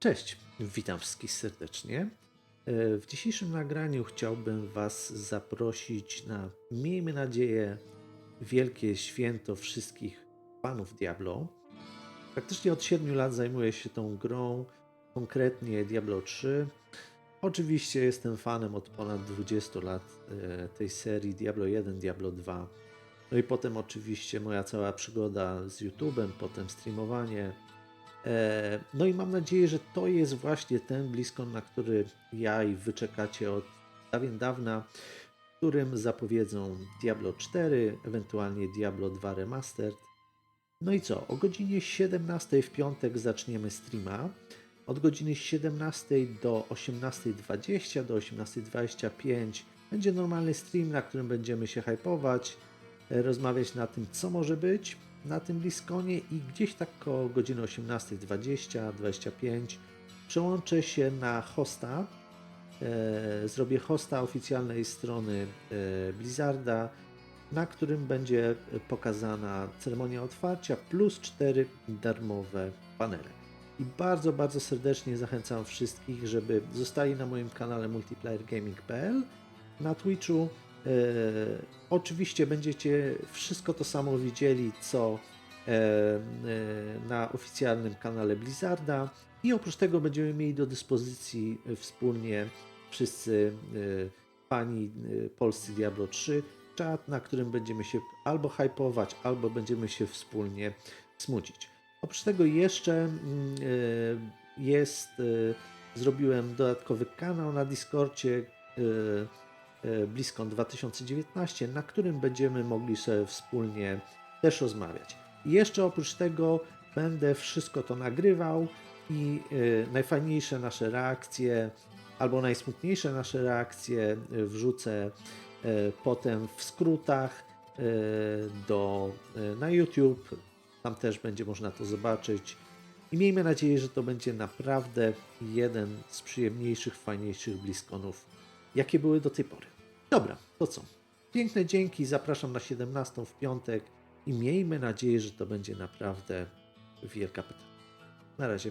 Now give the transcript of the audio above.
Cześć, witam wszystkich serdecznie. E, W dzisiejszym nagraniu chciałbym Was zaprosić na, miejmy nadzieję, wielkie święto wszystkich fanów Diablo. Praktycznie od 7 lat zajmuję się tą grą, konkretnie Diablo 3. Oczywiście jestem fanem od ponad 20 lat e, tej serii Diablo 1, Diablo 2. No i potem oczywiście moja cała przygoda z YouTube'em, potem streamowanie, No i mam nadzieję, że to jest właśnie ten BlizzCon, na który ja i wy czekacie od dawien dawna, w którym zapowiedzą Diablo 4, ewentualnie Diablo 2 Remastered. No i co? O godzinie 17 w piątek zaczniemy streama. Od godziny 17 do 18.20 do 18.25 będzie normalny stream, na którym będziemy się hypować, e, rozmawiać na tym, co może być na tym BlizzConie i gdzieś tak koło godziny 18.20-25 przełączę się na hosta. E, zrobię hosta oficjalnej strony e, Blizzarda, na którym będzie pokazana ceremonia otwarcia plus cztery darmowe panele. I bardzo, bardzo serdecznie zachęcam wszystkich, żeby zostali na moim kanale multiplayergaming.pl na Twitchu. E, oczywiście będziecie wszystko to samo widzieli, co e, e, na oficjalnym kanale Blizzarda. I oprócz tego będziemy mieli do dyspozycji wspólnie wszyscy fani polscy Diablo 3 czat, na którym będziemy się albo hypować, albo będziemy się wspólnie smucić. Oprócz tego jeszcze mm, jest, zrobiłem dodatkowy kanał na Discordzie e, BlizzCon 2019, na którym będziemy mogli sobie wspólnie też rozmawiać. I jeszcze oprócz tego będę wszystko to nagrywał i e, najfajniejsze nasze reakcje albo najsmutniejsze nasze reakcje e, wrzucę potem w skrótach do, na YouTube. Tam też będzie można to zobaczyć. I miejmy nadzieję, że to będzie naprawdę jeden z przyjemniejszych, fajniejszych BlizzConów, jakie były do tej pory. Dobra, to co? Piękne dzięki, zapraszam na 17 w piątek i miejmy nadzieję, że to będzie naprawdę wielka pyta. Na razie.